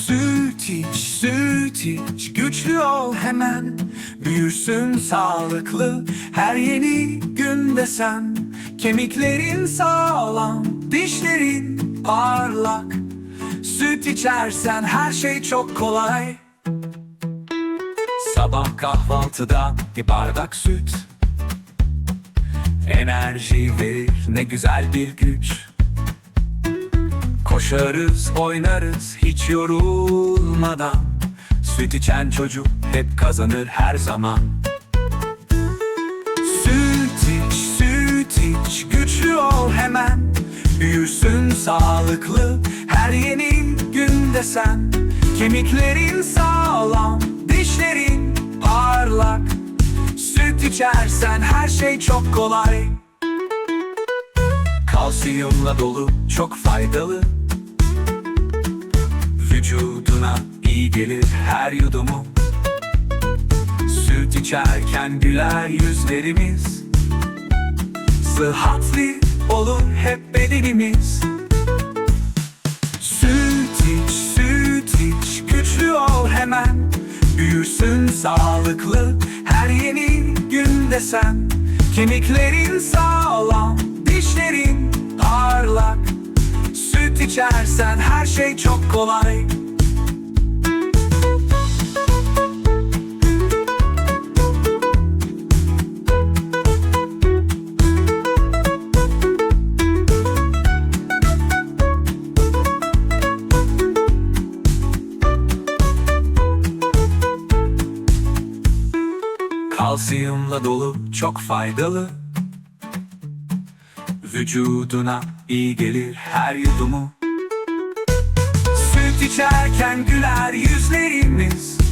Süt iç, süt iç, güçlü ol hemen. Büyürsün sağlıklı her yeni günde sen Kemiklerin sağlam, dişlerin parlak. Süt içersen her şey çok kolay. Sabah kahvaltıda bir bardak süt. Enerji verir ne güzel bir güç Koşarız oynarız hiç yorulmadan. Süt içen çocuk hep kazanır her zaman. Süt iç, süt iç, güçlü ol hemen. Büyürsün sağlıklı her yeni günde sen Kemiklerin sağlam, dişlerin parlak. Süt içersen her şey çok kolay. Kalsiyumla dolu çok faydalı Vücuduna iyi gelir her yudumu Süt içerken güler yüzlerimiz. Sıhhatli olur hep bedenimiz. Süt iç, süt iç, güçlü ol hemen. Büyürsün sağlıklı her yeni günde sen Kemiklerin sağlam, Süt içersen her şey çok kolay. Kalsiyumla dolu çok faydalı. Vücuduna iyi gelir her yudumu Süt güler yüzlerimiz